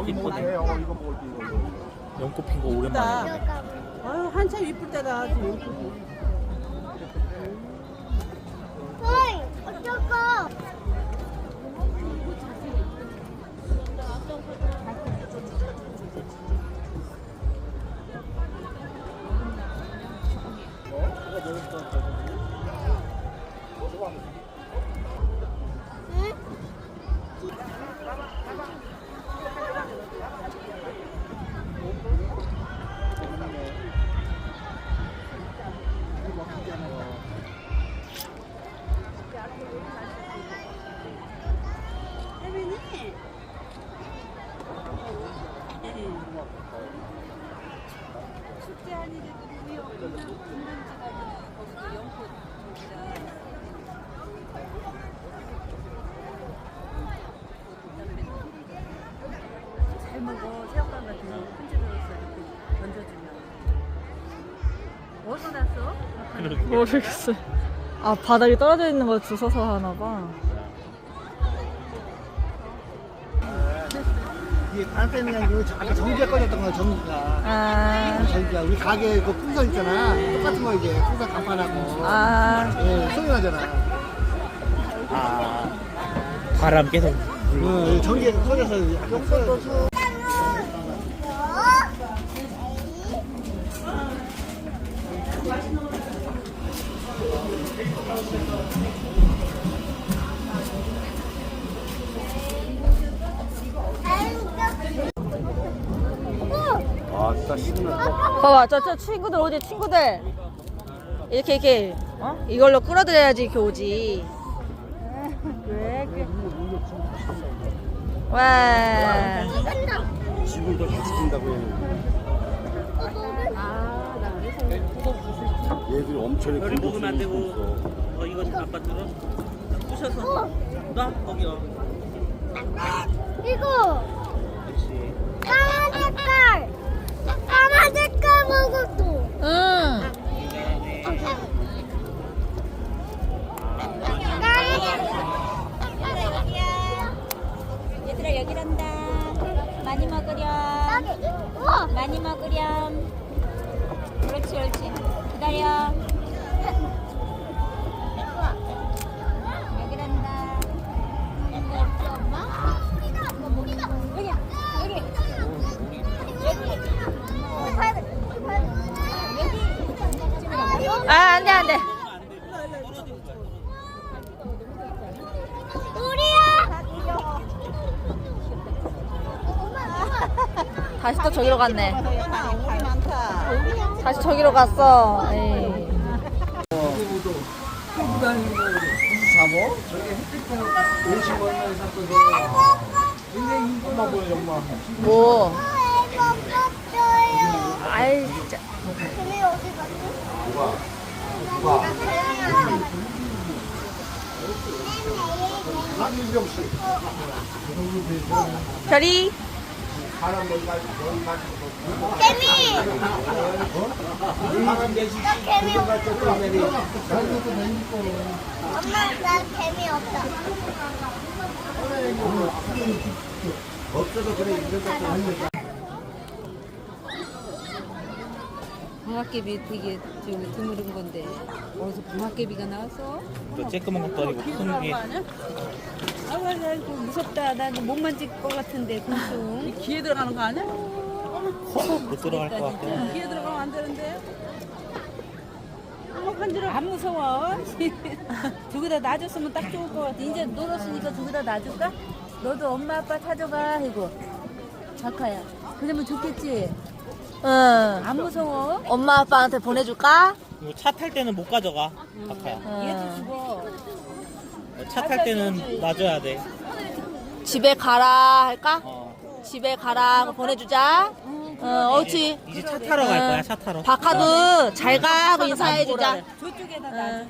여기 먹을 이쁘네. 때 어, 이거 먹을 때 이거. 연꽃 핀 거 오랜만에. 아유 한참 이쁠 때다 지금. 어이, 어떡해. 응? 같은 거 큰집에서 이렇게 던져주면. 어디서 났어? 모르겠어요. 아 바닥에 떨어져 있는 거 주워서 하나 봐. 이게 반대는 그냥 이거 아까 전기가 꺼졌던 거야 전기가. 아, 전기가 우리 가게 그 풍선 있잖아. 똑같은 거 이제 풍선 간판하고. 아, 예, 소리 나잖아. 아 바람 계속. 어, 전기가 꺼져서 약간 꺼. 아, 진짜 신나. 봐봐 저 저 친구들 오지 친구들 이렇게 이렇게 어 이걸로 끌어들여야지 이렇게 오지. 와. 지금도 같이 뛴다고 해. 얘들이 엄청 여기 먹으면 안 되고. 어 이거 아빠 들어. 부셔서. 놔 거기요. 이거 그렇지. 까만 색깔 먹었어 응. 얘들아 여기란다. 많이 먹으렴. 많이 먹으렴. 그렇지 그렇지. 기다려. 아 안 돼 안 돼. 우리야 다시 또 저기로 갔네. 다시 저기로 갔어. 에이. 사모? 저기 햇빛 50원만 샀거든. 근데 이것만 보여, 엄마. 뭐? 먹었어요 아이 진짜. 근데 어디 갔지? 누가? 누가? 한민정 씨. 별이. 사람. 개미 사람 나 없어. 엄마 나 개미 없다 없어도 그래 것도. 방학개비 되게 저기 드물은 건데 어디서 방학개비가 나왔어? 저 쬐끄만 것도 아니고 큰 게. 아우 나 이거 무섭다. 나 이거 못 만질 것 같은데 곤충. 귀에 들어가는 거 아니야? 못 들어갈 것 같아. 귀에 들어가면 안 되는데. 안 무서워. 저기다 놔줬으면 딱 좋을 것 같아. 이제 놀았으니까 저기다 놔줄까? 너도 엄마 아빠 찾아가 이거. 자카야. 그러면 좋겠지. 응. 안 무서워. 엄마 아빠한테 보내줄까? 이거 차 탈 때는 못 가져가. 아카야. 얘도 죽어. 차 탈 때는 놔줘야 돼. 집에 가라 할까? 어. 집에 가라 하고 보내주자. 어, 옳지. 이제 차 타러 갈 거야. 차 타러. 박하도 잘가 하고 인사해주자. 저쪽에다 놔줘. 사람들